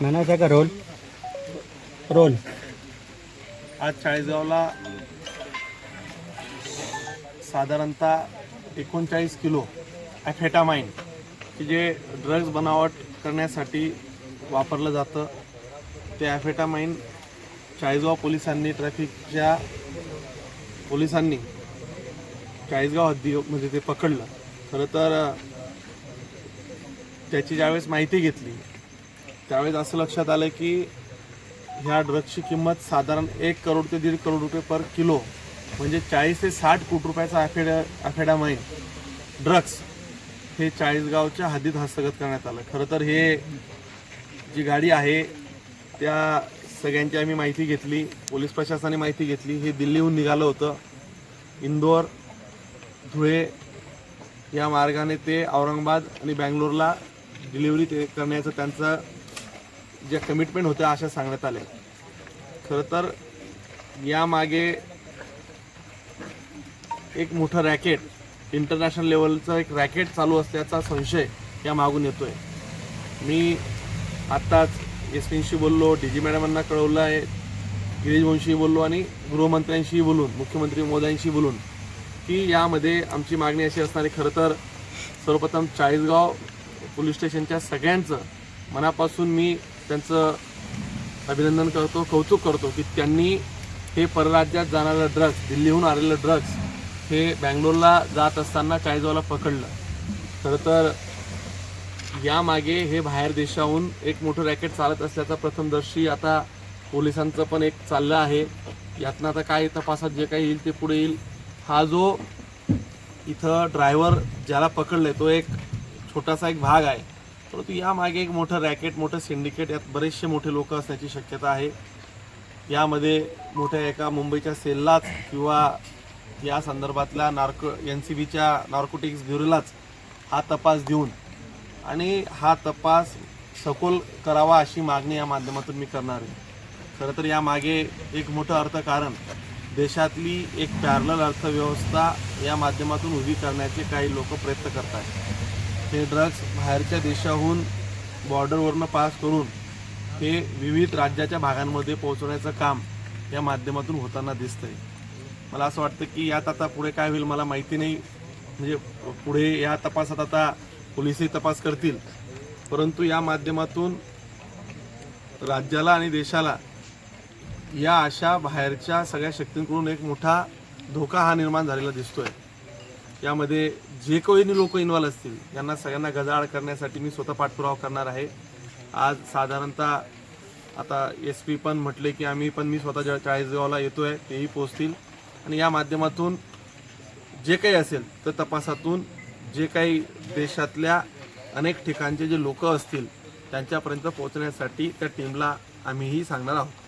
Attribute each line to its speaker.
Speaker 1: म्हणायचा का role? Role.
Speaker 2: आज चाळीसगावला साधारणतः एकोणचाळीस किलो ॲफेटामाइन की जे ड्रग्ज बनावट करण्यासाठी वापरलं जातं ते ॲफेटामाइन चाळीसगाव पोलिसांनी ट्रॅफिकच्या पोलिसांनी चाळीसगाव हद्दीमध्ये म्हणजे ते पकडलं. खरं तर त्याची ज्यावेळेस माहिती घेतली त्यावेळेस असं लक्षात आलं की ह्या ड्रग्सची किंमत साधारण एक करोड ते दीड करोड रुपये पर किलो म्हणजे चाळीस ते साठ कोटी रुपयाचा आखेडा ॲफेडामाइन ड्रग्स हे चाळीसगावच्या हद्दीत हस्तगत करण्यात आलं. खरं तर हे जी गाडी आहे त्या सगळ्यांची आम्ही माहिती घेतली पोलीस प्रशासनाने माहिती घेतली. हे दिल्लीहून निघालं होतं. इंदोर धुळे या मार्गाने ते औरंगाबाद आणि बँगलोरला डिलिव्हरी ते करण्याचं त्यांचं ज्या कमिटमेंट होत्या अशा सांगण्यात आल्या खरं तर यामागे एक मोठं रॅकेट इंटरनॅशनल लेवलचं एक रॅकेट चालू असल्याचा संशय या मागून येतो आहे मी आत्ताच एस पींशी बोललो डी जी मॅडमांना कळवलं आहे गिरीशवंशी बोललो आणि गृहमंत्र्यांशी बोलून मुख्यमंत्री मोद्यांशी बोलून की यामध्ये आमची मागणी अशी असणार आहे खरं तर सर्वप्रथम चाळीसगाव पोलीस स्टेशनच्या सगळ्यांचं मनापासून मी त्यांचं अभिनंदन करतो कौतुक करतो की त्यांनी हे परराज्यात जाणारं ड्रग्स दिल्लीहून आलेलं ड्रग्स हे बँगलोरला जात असताना चाळीसगावला पकडलं. खरं तर यामागे हे बाहेर देशाहून एक मोठं रॅकेट चालत असल्याचा प्रथमदर्शी आता पोलिसांचं पण एक चाललं आहे. यातनं आता काय तपासात जे काही येईल ते पुढे येईल. हा जो इथं ड्रायव्हर ज्याला पकडलंय तो एक छोटासा एक भाग आहे. परंतु यामागे एक मोठं रॅकेट मोठं सिंडिकेट यात बरेचसे मोठे लोक असण्याची शक्यता आहे. यामध्ये मोठ्या एका मुंबईच्या सेललाच किंवा या संदर्भातल्या नार्को एन सी बीच्या नार्कोटिक्स ब्युरोलाच हा तपास देऊन आणि हा तपास सखोल करावा अशी मागणी या माध्यमातून मी करणार आहे. खरं तर यामागे एक मोठं अर्थकारण देशातली एक पॅरलल अर्थव्यवस्था या माध्यमातून उभी करण्याचे काही लोक प्रयत्न करत आहेत हे ड्रग्स बाहेरच्या देशाहून बॉर्डरवरनं पास करून हे विविध राज्याच्या भागांमध्ये पोहोचवण्याचं काम या माध्यमातून होताना दिसतंय. मला असं वाटतं की यात आता पुढे काय होईल मला माहिती नाही. म्हणजे पुढे या तपासात आता पोलिसही तपास करतील. परंतु या माध्यमातून राज्याला आणि देशाला या अशा बाहेरच्या सगळ्या शक्तींकडून एक मोठा धोका हा निर्माण झालेला दिसतोय. यामध्ये जे कोणी लोक इन्व्हॉल्व असतील यांना सगळ्यांना गजाआड करण्यासाठी मी स्वतः पाठपुरावा करणार आहे. आज साधारणतः आता एस पी पण म्हटले की आम्ही पण मी स्वतः चाळीसगावला येतो आहे तेही पोचतील आणि या माध्यमातून जे काही असेल तर तपासातून जे काही देशातल्या अनेक ठिकाणचे जे लोक असतील त्यांच्यापर्यंत पोहोचण्यासाठी त्या टीमला आम्हीही सांगणार आहोत.